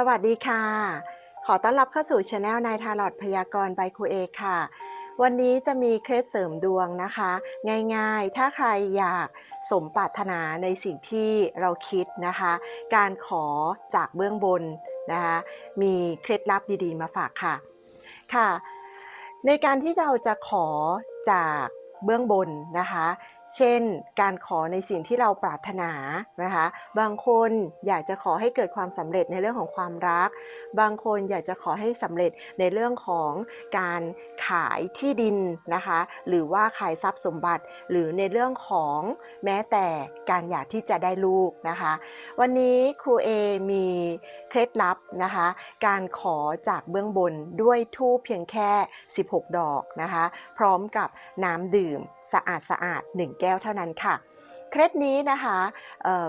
สวัสดีค่ะ ขอต้อนรับเข้าสู่ช anel นายทาลอดพยากรณ์บครูเอค่ะ วันนี้จะมีเคล็ดเสริมดวงนะคะ ง่ายๆ ถ้าใครอยากสมปรารถนาในสิ่งที่เราคิดนะคะ การขอจากเบื้องบนนะคะ มีเคล็ดลับดีๆ มาฝากค่ะ ค่ะ ในการที่เราจะขอจากเบื้องบนนะคะ เช่น การขอในสิ่งที่เราปรารถนานะคะ บางคนอยากจะขอให้เกิดความสำเร็จในเรื่องของความรัก บางคนอยากจะขอให้สำเร็จในเรื่องของการขายที่ดินนะคะ หรือว่าขายทรัพย์สมบัติ หรือในเรื่องของแม้แต่การอยากที่จะได้ลูกนะคะ วันนี้ครูเอมีเคล็ดลับนะคะ การขอจากเบื้องบนด้วยทูปเพียงแค่ 16 ดอกนะคะ พร้อมกับน้ำดื่ม สะอาดสะอาด1แก้วเท่านั้นค่ะ เคล็ดนี้นะคะ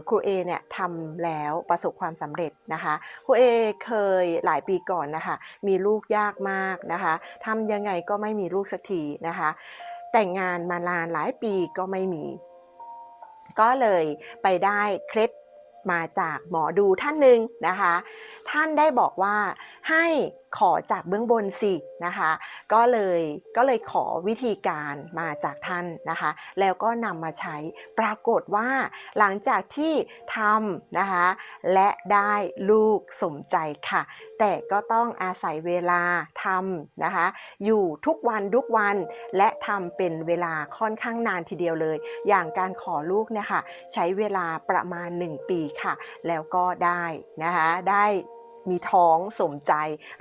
ครูเอเนี่ยทำแล้วประสบความสำเร็จนะคะครูเอเคยหลายปีก่อนนะคะมีลูกยากมากนะคะทำยังไงก็ไม่มีลูกสักทีนะคะ แต่งงานมานานหลายปีก็ไม่มี ก็เลยไปได้เคล็ดมาจากหมอดูท่านหนึ่งนะคะ ท่านได้บอกว่าให้ขอจากเบื้องบนสินะคะ ก็เลยก็เลยขอวิธีการมาจากท่านนะคะ แล้วก็นำมาใช้ปรากฏว่าหลังจากที่ทำนะคะ และได้ลูกสมใจค่ะ แต่ก็ต้องอาศัยเวลาทำนะคะ อยู่ทุกวันทุกวันและทำเป็นเวลาค่อนข้างนานทีเดียวเลย อย่างการขอลูกเนี่ยค่ะ ใช้เวลาประมาณ 1 ปีค่ะ แล้วก็ได้นะคะได้ มีท้องสมใจ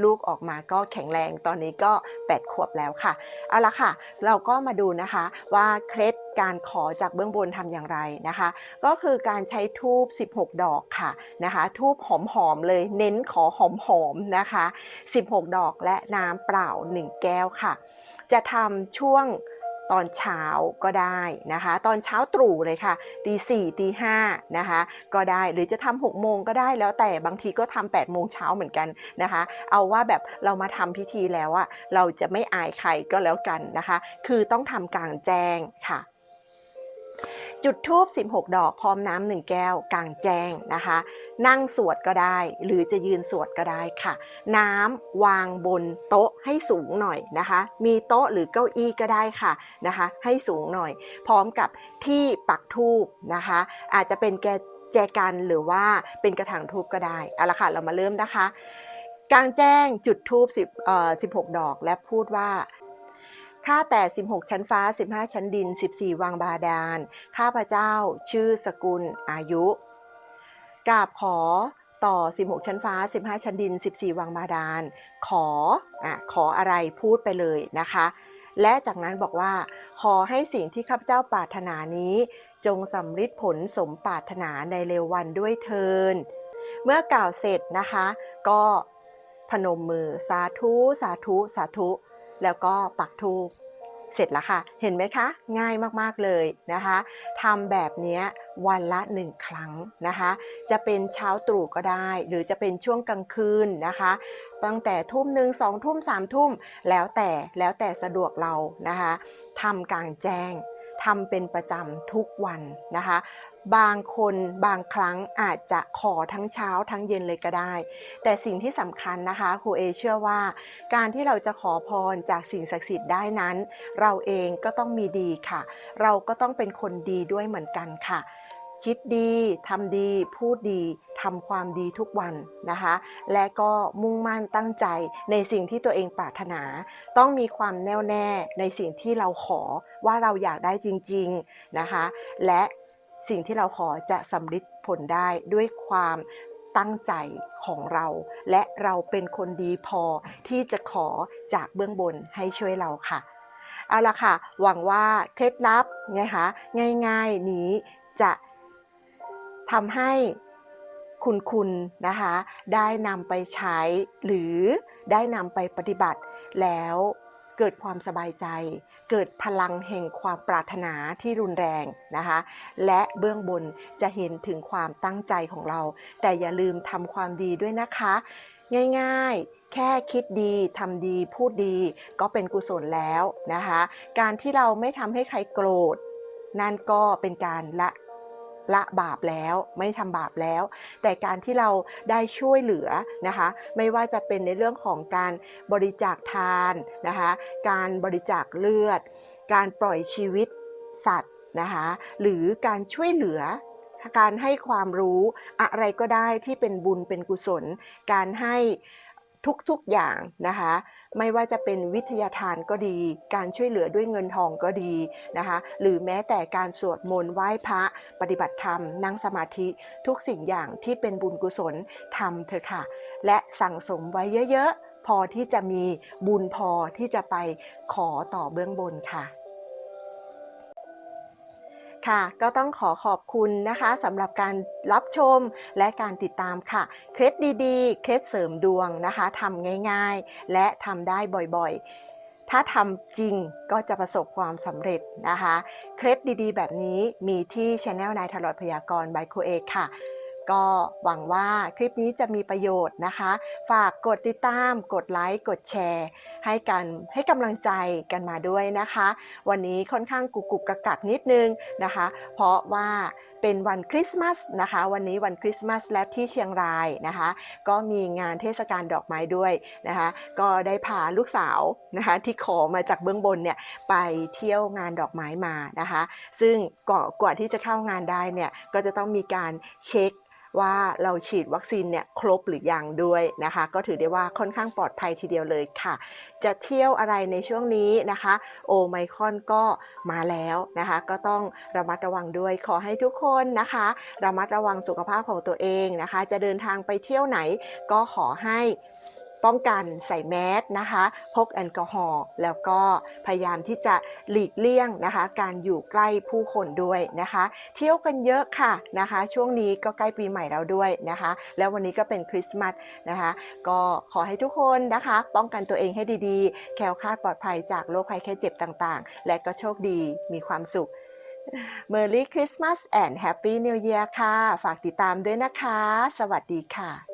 ลูกออกมาก็แข็งแรงตอนนี้ก็ 8 ขวบแล้วค่ะ เอาละค่ะ เราก็มาดูนะคะว่าเคล็ดการขอจากเบื้องบนทำอย่างไรนะคะ ก็คือการใช้ทูบ 16 ดอกค่ะนะคะทูบหอมๆเลยเน้นขอหอมๆนะคะ 16 ดอกและน้ำเปล่า 1 แก้วค่ะ จะทำช่วง ตอนเช้าก็ได้นะคะ ตอนเช้าตรู่เลยค่ะตีสี่ตีห้านะคะ ก็ได้หรือจะทำหกโมงก็ได้แล้วแต่บางทีก็ทำแปดโมงเช้าเหมือนกันนะคะ เอาว่าแบบเรามาทำพิธีแล้วอะเราจะไม่อายใครก็แล้วกันนะคะ คือต้องทำกลางแจ้งค่ะจุดทูบ16 ดอกพร้อมน้ำหนึ่งแก้วกลางแจ้งนะคะ นั่งสวดก็ได้ หรือจะยืนสวดก็ได้ค่ะ น้ำวางบนโต๊ะให้สูงหน่อยนะคะ มีโต๊ะหรือเก้าอี้ก็ได้ค่ะนะคะ ให้สูงหน่อย พร้อมกับที่ปักทูบนะคะ อาจจะเป็นแกแจกันหรือว่าเป็นกระถางทูบก็ได้เอาละค่ะเรามาเริ่มนะคะกลางแจ้งจุดทูบ10เอ่อ16 ดอกและพูดว่าข้าแต่ 16 ชั้นฟ้า 15 ชั้นดิน 14 วังบาดาล ข้าพเจ้า ชื่อสกุล อายุ กราบขอต่อ 16 ชั้นฟ้า 15 ชั้นดิน 14 วังบาดาล ขออะขออะไรพูดไปเลยนะคะ และจากนั้นบอกว่า ขอให้สิ่งที่ข้าพเจ้าปรารถนานี้ จงสำฤทธิ์ผลสมปรารถนาในเร็ววันด้วยเทิน เมื่อกล่าวเสร็จนะคะ ก็พนมมือสาธุ สาธุ สาธุ แล้วก็ปักธูป เสร็จแล้วค่ะ เห็นไหมคะ ง่ายมากๆเลยนะคะทำแบบนี้วันละหนึ่งครั้งนะคะ จะเป็นเช้าตรู่ก็ได้ หรือจะเป็นช่วงกลางคืนนะคะ ตั้งแต่ทุ่มหนึ่งสองทุ่มสามทุ่ม แล้วแต่แล้วแต่สะดวกเรานะคะทำกลางแจ้ง ทำเป็นประจำทุกวันนะคะ บางคนบางครั้งอาจจะขอทั้งเช้าทั้งเย็นเลยก็ได้ แต่สิ่งที่สำคัญนะคะครูเอเชื่อว่า การที่เราจะขอพรจากสิ่งศักดิ์สิทธิ์ได้นั้น เราเองก็ต้องมีดีค่ะ เราก็ต้องเป็นคนดีด้วยเหมือนกันค่ะ คิดดีทำดี พูดดีทำความดีทุกวันนะคะ และก็มุ่งมั่นตั้งใจในสิ่งที่ตัวเองปรารถนา ต้องมีความแน่วแน่ในสิ่งที่เราขอว่าเราอยากได้จริง ๆนะคะ และสิ่งที่เราขอจะสำเร็จผลได้ด้วยความตั้งใจของเรา และเราเป็นคนดีพอที่จะขอจากเบื้องบนให้ช่วยเราค่ะ เอาละค่ะ หวังว่าเคล็ดลับนะคะง่าย ๆ นี้จะ ทำให้คุณคุณนะคะ ได้นำไปใช้หรือได้นำไปปฏิบัติ แล้วเกิดความสบายใจ เกิดพลังแห่งความปรารถนาที่รุนแรงนะคะ และเบื้องบนจะเห็นถึงความตั้งใจของเรา แต่อย่าลืมทำความดีด้วยนะคะ ง่ายๆ แค่คิดดีทำดีพูดดีก็เป็นกุศลแล้วนะคะ การที่เราไม่ทำให้ใครโกรธ นั่นก็เป็นการละ ละบาปแล้วไม่ทำบาปแล้ว แต่การที่เราได้ช่วยเหลือนะคะ ไม่ว่าจะเป็นในเรื่องของการบริจาคทานนะคะ การบริจาคเลือด การปล่อยชีวิตสัตว์นะคะ หรือการช่วยเหลือการให้ความรู้อะไรก็ได้ที่เป็นบุญเป็นกุศล การให้ ทุกๆอย่างนะคะ ไม่ว่าจะเป็นวิทยาทานก็ดี การช่วยเหลือด้วยเงินทองก็ดีนะคะ หรือแม้แต่การสวดมนต์ไหว้พระปฏิบัติธรรม นั่งสมาธิทุกสิ่งอย่างที่เป็นบุญกุศลทำเถอะค่ะ และสั่งสมไว้เยอะๆ พอที่จะมีบุญพอที่จะไปขอต่อเบื้องบนค่ะ ค่ะ ก็ต้องขอขอบคุณนะคะสำหรับการรับชมและการติดตามค่ะ เคล็ดดีๆ เคล็ดเสริมดวงนะคะทำง่ายๆ และทำได้บ่อยๆ ถ้าทำจริงก็จะประสบความสำเร็จนะคะ เคล็ดดีๆ แบบนี้มีที่ช anel นายทลอดพยากรณ์บโคเอกค่ะ ก็หวังว่าคลิปนี้จะมีประโยชน์นะคะ ฝากกดติดตาม กดไลค์ กดแชร์ ให้กันให้กำลังใจกันมาด้วยนะคะ วันนี้ค่อนข้างกุกกุกกักกักนิดนึงนะคะ เพราะว่าเป็นวันคริสต์มาสนะคะ วันนี้วันคริสต์มาสและที่เชียงรายนะคะ ก็มีงานเทศกาลดอกไม้ด้วยนะคะ ก็ได้พาลูกสาวนะคะที่ขอมาจากเบื้องบนเนี่ยไปเที่ยวงานดอกไม้มานะคะ ซึ่งก่อนกว่าที่จะเข้างานได้เนี่ยก็จะต้องมีการเช็ค ว่าเราฉีดวัคซีนเนี่ยครบหรือยังด้วยนะคะ ก็ถือได้ว่าค่อนข้างปลอดภัยทีเดียวเลยค่ะ จะเที่ยวอะไรในช่วงนี้นะคะโอไมคอนก็มาแล้วนะคะ ก็ต้องระมัดระวังด้วยขอให้ทุกคนนะคะ ระมัดระวังสุขภาพของตัวเองนะคะ จะเดินทางไปเที่ยวไหนก็ขอให้ ป้องกันใส่แมสนะคะ พกแอลกอฮอล์แล้วก็พยายามที่จะหลีกเลี่ยงนะคะ การอยู่ใกล้ผู้คนด้วยนะคะ เที่ยวกันเยอะค่ะนะคะ ช่วงนี้ก็ใกล้ปีใหม่แล้วด้วยนะคะ แล้ววันนี้ก็เป็นคริสต์มาสนะคะ ก็ขอให้ทุกคนนะคะ ป้องกันตัวเองให้ดีๆ แคล้วคลาดปลอดภัยจากโรคภัยแค่เจ็บต่างๆ และก็โชคดีมีความสุข Merry Christmas and Happy New Year ค่ะ ฝากติดตามด้วยนะคะ สวัสดีค่ะ